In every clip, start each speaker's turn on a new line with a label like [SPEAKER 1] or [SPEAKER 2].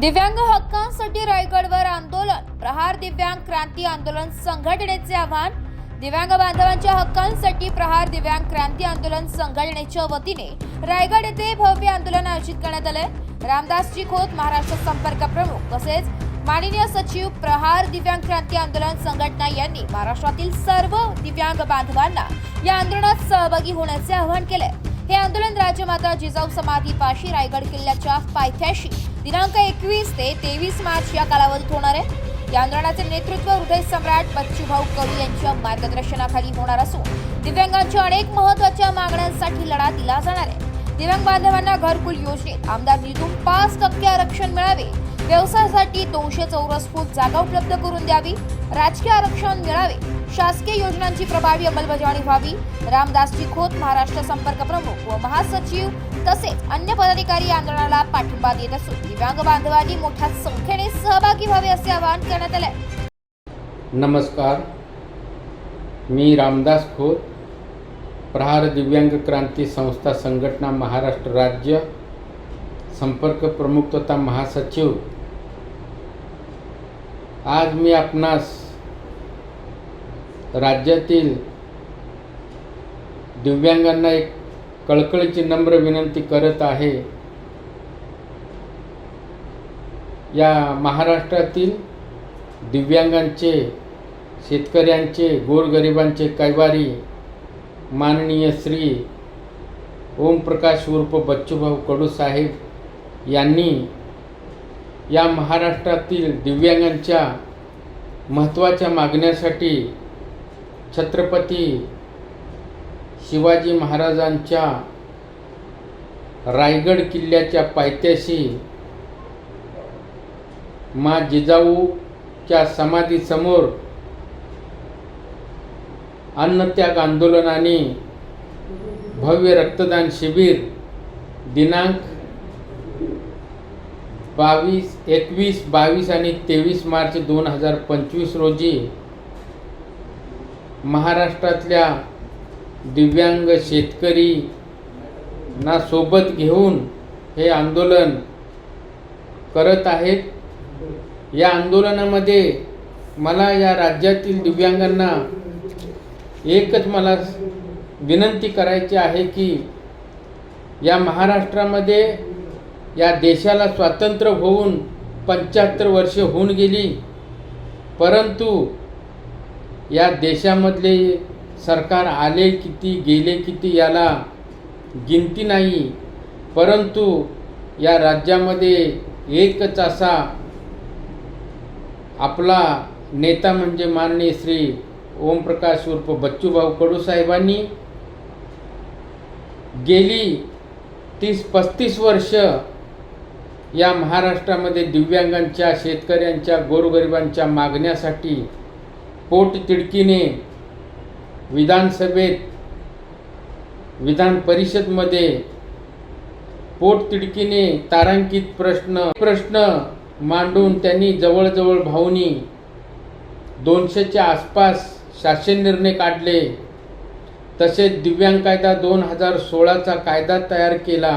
[SPEAKER 1] दिव्यांग हक्कांसाठी रायगडवर आंदोलन. प्रहार दिव्यांग क्रांती आंदोलन संघटनेचे आव्हान. दिव्यांग बांधवांच्या हक्कांसाठी प्रहार दिव्यांग क्रांती आंदोलन संघटनेच्या वतीने रायगड येथे भव्य आंदोलन आयोजित करण्यात आले रामदासजी खोत महाराष्ट्र संपर्क प्रमुख. तसेच माननीय सचिव प्रहार दिव्यांग क्रांती आंदोलन संघटना यांनी महाराष्ट्रातील सर्व दिव्यांग बांधवांना या आंदोलनात सहभागी होण्याचे आवाहन केले हे आंदोलन राजमाता जिजाऊ समाधी पाशी रायगड किल्ल्याच्या पायथ्याशी दिनांक एकवीस ते तेवीस मार्च या कालावधीत होणार आहे. या आंदोलनाचे नेतृत्व हृदय सम्राट बच्चूभाऊ कडू यांच्या मार्गदर्शनाखाली होणार असून दिव्यांगांच्या अनेक महत्त्वाच्या मागण्यांसाठी लढा दिला जाणार आहे. दिव्यांग बांधवांना घरकुल योजनेत आमदार निधून पाच टक्के आरक्षण मिळावे. व्यवसायासाठी दोनशे चौरस फूट जागा उपलब्ध करून द्यावी. राजकीय आरक्षण मिळावे. शासकीय योजनांची प्रभावी अंमलबजावणी व्हावी. रामदासजी खोत महाराष्ट्र संपर्क प्रमुख व महासचिव तसेच अन्य पदाधिकारी आंदोलनाला पाठिंबा देत असून दिव्यांग बांधवांनी मोठ्या संख्येने सहभागी व्हावे असे आवाहन करण्यात आले
[SPEAKER 2] नमस्कार. मी रामदास खोत प्रहार दिव्यांग क्रांती संस्था संघटना महाराष्ट्र राज्य संपर्क प्रमुख तथा महासचिव. आज मी आपणास राज्यातील दिव्यांगांना एक कळकळीची नम्र विनंती करत आहे. या महाराष्ट्रातील दिव्यांगांचे शेतकऱ्यांचे गोरगरिबांचे कैवारी माननीय श्री ओमप्रकाश उर्फ बच्चूभाऊ कडू साहेब यांनी या महाराष्ट्रातील दिव्यांगांच्या महत्त्वाच्या मागण्यासाठी छत्रपती शिवाजी महाराजांच्या रायगड किल्ल्याच्या पायथ्याशी मा जिजाऊच्या समाधीसमोर अन्नत्याग आंदोलनाने भव्य रक्तदान शिबिर दिनांक बावीस एकवीस बावीस आणि तेवीस मार्च दोन हजार पंचवीस रोजी महाराष्ट्रातल्या दिव्यांग शेतकरी ना सोबत घेऊन हे आंदोलन करत आहेत. या आंदोलनामध्ये मला या राज्यातील दिव्यांगांना एकच मला विनंती करायची आहे की या महाराष्ट्रामध्ये या देशाला स्वातंत्र्य होऊन पंच्याहत्तर वर्ष होऊन गेली. परंतु या देशामधले सरकार आले किती गेले किती याला गिनती नाही. परंतु या राज्यामध्ये एकच असा आपला नेता म्हणजे माननीय श्री ओमप्रकाश उर्फ बच्चूभाऊ कडू साहेबांनी गेली तीस पस्तीस वर्ष या महाराष्ट्रामध्ये दिव्यांगांच्या शेतकऱ्यांच्या गोरगरिबांच्या मागण्यासाठी पोटतिडकीने विधानसभेत विधान परिषदमध्ये पोटतिडकीने तारांकित प्रश्न प्रश्न मांडून त्यांनी जवळजवळ भाऊनी दोनशेच्या आसपास शासन निर्णय काढले. तसेच दिव्यांग कायदा दोन हजार सोळाचा कायदा तयार केला.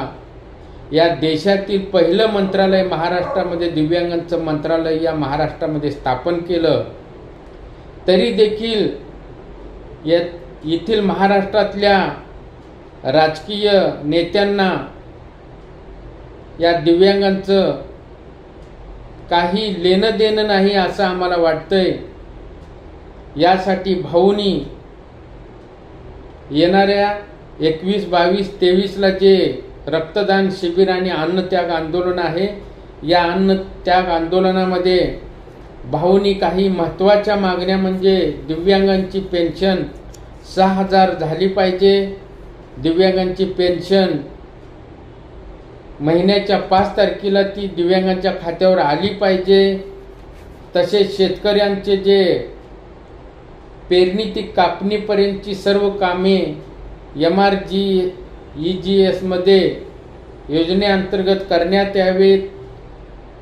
[SPEAKER 2] या देशातील पहिलं मंत्रालय महाराष्ट्रामध्ये दिव्यांगांचं मंत्रालय या महाराष्ट्रामध्ये स्थापन केलं. तरी देखील येथील महाराष्ट्रातल्या राजकीय नेत्यांना या दिव्यांगांचं काही लेणं देणं नाही असं आम्हाला वाटतंय. यासाठी भाऊनी येणाऱ्या एकवीस बावीस तेवीसला जे रक्तदान शिबिर आणि अन्नत्याग आंदोलन आहे या अन्नत्याग आंदोलनामध्ये भाऊनी काही महत्त्वाच्या मागण्या म्हणजे दिव्यांगांची पेन्शन सहा हजार झाली पाहिजे. दिव्यांगांची पेन्शन महिन्याच्या पाच तारखेला ती दिव्यांगांच्या खात्यावर आली पाहिजे. तसेच शेतकऱ्यांचे जे पेरणी ती कापणीपर्यंतची सर्व कामे M R G E G एसमध्ये योजनेअंतर्गत करण्यात यावेत.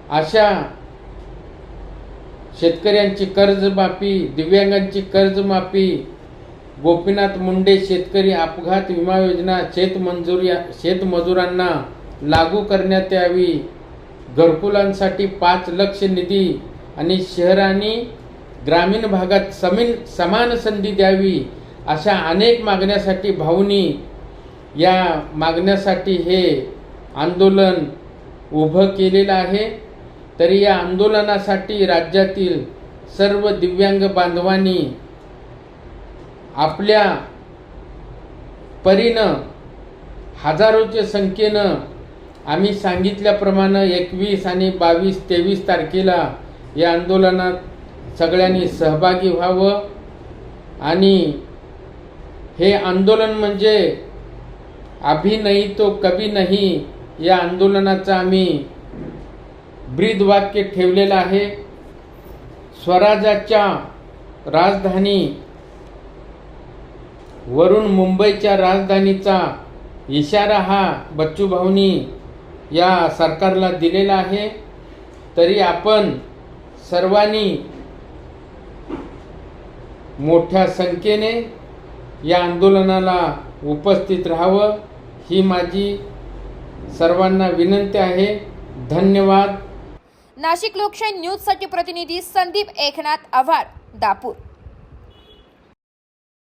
[SPEAKER 2] अशा शेतकऱ्यांची कर्जमाफी दिव्यांगांची कर्जमाफी गोपीनाथ मुंडे शेतकरी अपघात विमा योजना शेतमंजुरी शेतमजुरांना लागू करण्यात यावी. घरकुलांसाठी पाच लक्ष निधी आणि शहरांनी ग्रामीण भागात समीन समान संधी द्यावी अशा अनेक मागण्यासाठी भाऊनी या मागण्यासाठी हे आंदोलन उभं केलेलं आहे. तरी या आंदोलनासाठी राज्यातील सर्व दिव्यांग बांधवांनी आपल्या परीनं हजारोच्या संख्येनं आम्ही सांगितल्याप्रमाणे एकवीस आणि बावीस तेवीस तारखेला या आंदोलनात सगळ्यांनी सहभागी व्हावं आणि हे आंदोलन म्हणजे अभिनयी तो कभी नाही या आंदोलनाचा आम्ही ब्रीदवाक्य ठेवलेलं आहे. स्वराजाच्या राजधानी वरून मुंबईच्या राजधानीचा इशारा हा बच्चू भाऊनी या सरकारला दिलेला आहे. तरी आपण सर्वांनी मोठ्या संख्येने या आंदोलनाला उपस्थित राहावं ही माझी सर्वांना विनंती आहे. धन्यवाद.
[SPEAKER 1] नाशिक लोकशाही न्यूजसाठी प्रतिनिधी संदीप एकनाथ आव्हाड दापूर.